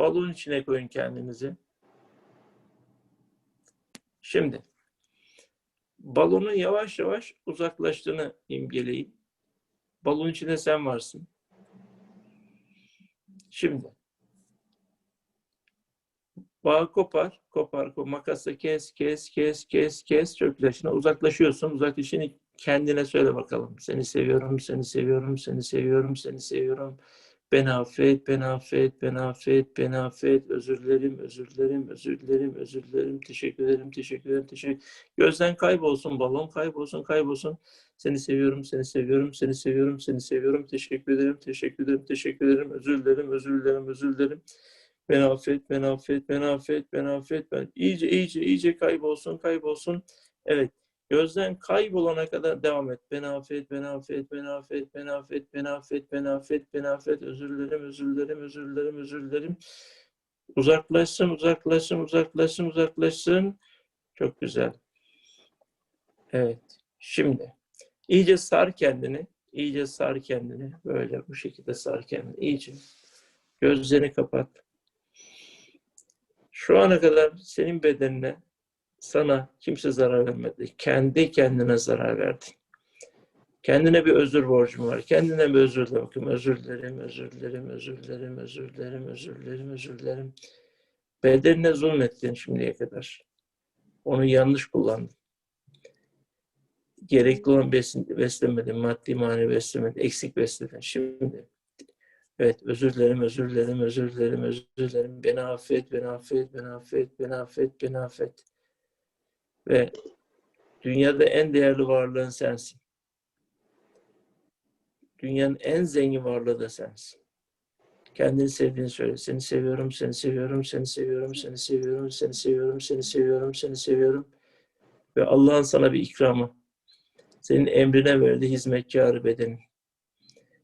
balon içine koyun kendinizi. Şimdi balonun yavaş yavaş uzaklaştığını imgeleyin. Balon içinde sen varsın. Şimdi bağı kopar, kopar, kopar. Makasla kes, kes, kes, kes, kes. Çok güzel. Uzaklaşıyorsun. Uzaklaşını kendine söyle bakalım. Seni seviyorum, seni seviyorum, seni seviyorum, seni seviyorum. Beni affet, beni affet, beni affet, beni affet. Özür dilerim, özür dilerim, özür dilerim, özür dilerim. Teşekkür ederim, teşekkür ederim, teşekkür Gözden kaybolsun, balon kaybolsun, kaybolsun. Seni seviyorum, seni seviyorum, seni seviyorum, seni seviyorum. Teşekkür ederim, teşekkür ederim, teşekkür ederim. Özür dilerim, özür dilerim, özür dilerim. Beni affet, beni affet, beni affet, beni affet. Ben iyice, iyice, iyice kaybolsun, kaybolsun. Evet. Gözden kaybolana kadar devam et. Beni affet, beni affet, beni affet, beni affet, beni affet, beni affet, beni affet. Özür dilerim, özür dilerim, özür dilerim, özür dilerim. Uzaklaşsın, uzaklaşsın, uzaklaşsın, uzaklaşsın. Çok güzel. Evet. Şimdi iyice sar kendini. iyice sar kendini. Böyle bu şekilde sar kendini. İyice. Gözlerini kapat. Şu ana kadar senin bedenine sana kimse zarar vermedi. Kendi kendine zarar verdin. Kendine bir özür borcum var. Kendine bir özür dile bakayım. Özür dilerim, özür dilerim, özür dilerim, özür dilerim, özür dilerim, özür dilerim. Bedenine zulmettin şimdiye kadar. Onu yanlış kullandın. Gerekli olan besin, beslemedin, maddi manevi beslemedin, eksik besledin. Şimdi Evet, özür dilerim, özür dilerim, özür dilerim, özür dilerim. Beni affet, beni affet, beni affet, beni affet, beni affet. Ve dünyada en değerli varlığın sensin. Dünyanın en zengin varlığı da sensin. Kendini sevdiğini söyle. Seni seviyorum, seni seviyorum, seni seviyorum, seni seviyorum, seni seviyorum, seni seviyorum, seni seviyorum. Ve Allah'ın sana bir ikramı. Senin emrine verdiği hizmetkarı bedenin.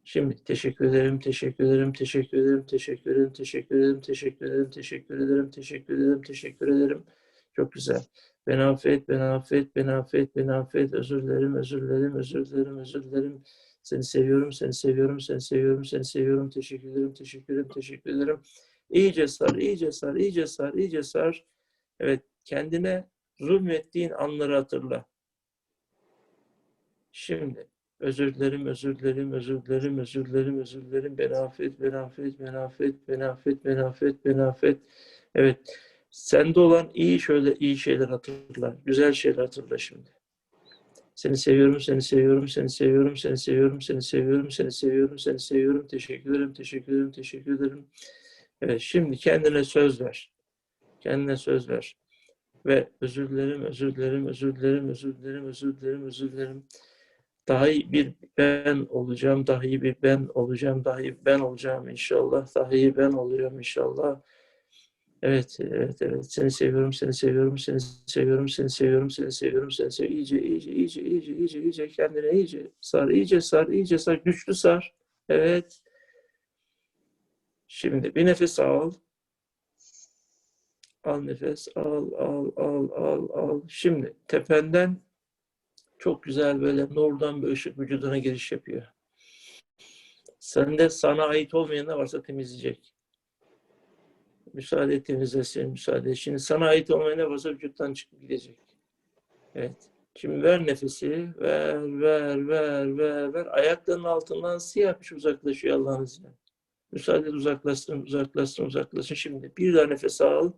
Şimdi teşekkür ederim, teşekkür ederim, teşekkür ederim, teşekkür ederim, teşekkür ederim, teşekkür ederim, teşekkür ederim, teşekkür ederim, teşekkür ederim. Çok güzel. Beni affet, beni affet, beni affet, beni affet. Özür dilerim, özür dilerim, özür dilerim, özür dilerim. Seni seviyorum, seni seviyorum, seni seviyorum, seni seviyorum. Teşekkür ederim, teşekkür ederim, teşekkür ederim. İyice sar, iyice sar, iyice sar, iyice sar. Evet, kendine zulmettiğin anları hatırla. Şimdi Özür dilerim, özür dilerim, özür dilerim, özür dilerim, özür dilerim. Beni affet, beni affet, beni affet, beni affet, beni affet, beni affet. Evet. Sende olan iyi şöyle iyi şeyler hatırla. Güzel şeyler hatırla şimdi. Seni seviyorum, seni seviyorum, seni seviyorum, seni seviyorum, seni seviyorum, seni seviyorum, seni seviyorum. Teşekkür ederim, teşekkür ederim, teşekkür ederim. Evet, şimdi kendine söz ver. Kendine söz ver. Ve özür dilerim, özür dilerim, özür dilerim, özür dilerim, özür dilerim, özür dilerim daha iyi bir ben olacağım, daha iyi bir ben olacağım, daha iyi ben olacağım inşallah, daha iyi ben oluyorum inşallah. Evet, evet, evet. Seni seviyorum, seni seviyorum, seni seviyorum, seni seviyorum, seni seviyorum, seni seviyorum. İyice, iyice, iyice, iyice, iyice, iyice kendine iyice sar, iyice sar, iyice sar, güçlü sar. Evet. Şimdi bir nefes al. Al nefes, al, al, al, al, al. Şimdi tependen çok güzel böyle nurdan bir ışık vücuduna giriş yapıyor. Sende sana ait olmayan ne varsa temizleyecek. Müsaade et temizlesin, müsaade et. Şimdi sana ait olmayan ne varsa vücuttan çıkıp gidecek. Evet. Şimdi ver nefesi. Ver, ver, ver, ver, ver. Ayaklarının altından siyah bir şey uzaklaşıyor Allah'ın izniyle. Müsaade et uzaklaşsın, uzaklaşsın, uzaklaşsın. Şimdi bir daha nefes al.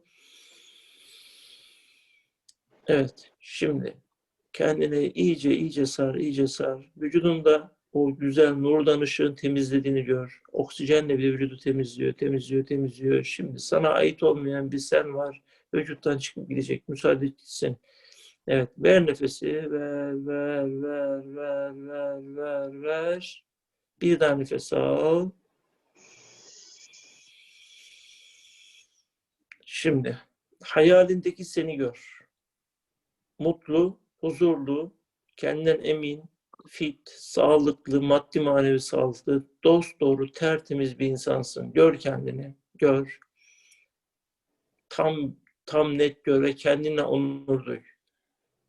Evet. Şimdi Kendini iyice iyice sar, iyice sar. Vücudunda o güzel nurdan ışığın temizlediğini gör. Oksijenle bir vücudu temizliyor, temizliyor, temizliyor. Şimdi sana ait olmayan bir sen var. Vücuttan çıkıp gidecek. Müsaade etsin. Evet, ver nefesi. Ver, ver, ver, ver, ver, ver, ver. Bir daha nefes al. Şimdi hayalindeki seni gör. Mutlu, huzurlu, kendinden emin, fit, sağlıklı, maddi manevi sağlıklı, dost doğru, tertemiz bir insansın. Gör kendini, gör. Tam tam net gör ve kendine onur duy.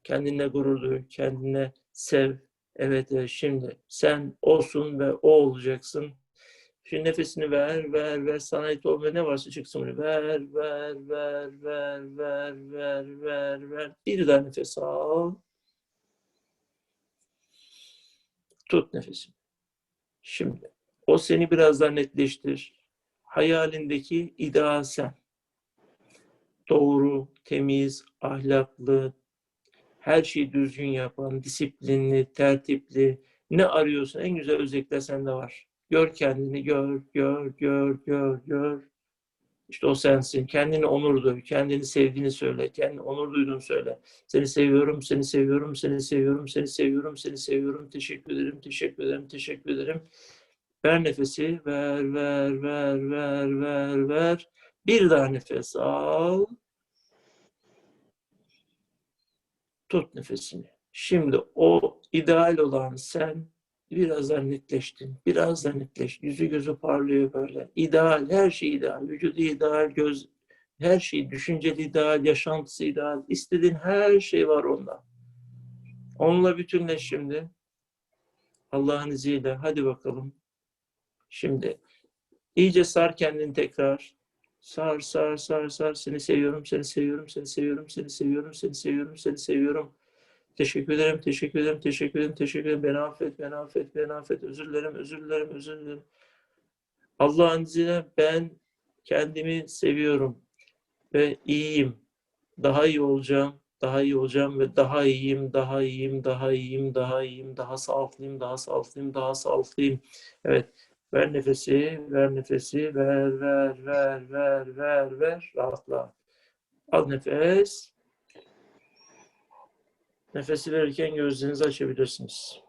Kendine gurur duy, kendine sev. Evet, evet şimdi sen olsun ve o olacaksın. Şimdi nefesini ver, ver, ver. Sana ait olmayan ne varsa çıksın. Ver, ver, ver, ver, ver, ver, ver, ver. Bir daha nefes al. Tut nefesini. Şimdi o seni biraz daha netleştir. Hayalindeki ideal sen. Doğru, temiz, ahlaklı, her şeyi düzgün yapan, disiplinli, tertipli, ne arıyorsun? En güzel özellikler sende var. Gör kendini, gör, gör, gör, gör, gör. İşte o sensin. Kendini onur duy. Kendini sevdiğini söyle. Kendini onur duyduğunu söyle. Seni seviyorum, seni seviyorum, seni seviyorum, seni seviyorum, seni seviyorum. Teşekkür ederim, teşekkür ederim, teşekkür ederim. Ver nefesi. Ver, ver, ver, ver, ver, ver. Bir daha nefes al. Tut nefesini. Şimdi o ideal olan sen biraz daha netleştin. Biraz daha netleş. Yüzü gözü parlıyor böyle. İdeal, her şey ideal. Vücudu ideal, göz, her şey düşünceli ideal, yaşantısı ideal. İstediğin her şey var onda. Onunla bütünleş şimdi. Allah'ın izniyle. Hadi bakalım. Şimdi iyice sar kendini tekrar. Sar, sar, sar, sar. Seni seviyorum, seni seviyorum, seni seviyorum, seni seviyorum, seni seviyorum, seni seviyorum. Teşekkür ederim, teşekkür ederim, teşekkür ederim, teşekkür ederim. Beni affet, beni affet, beni affet. Özür dilerim, özür dilerim, özür dilerim. Allah'ın izniyle ben kendimi seviyorum ve iyiyim. Daha iyi olacağım, daha iyi olacağım ve daha iyiyim, daha iyiyim, daha iyiyim, daha iyiyim, daha sağlıklıyım, daha sağlıklıyım, daha sağlıklıyım. Evet, ver nefesi, ver nefesi, ver, ver, ver, ver, ver, ver, rahatla. Al nefes. Nefesi verirken gözlerinizi açabilirsiniz.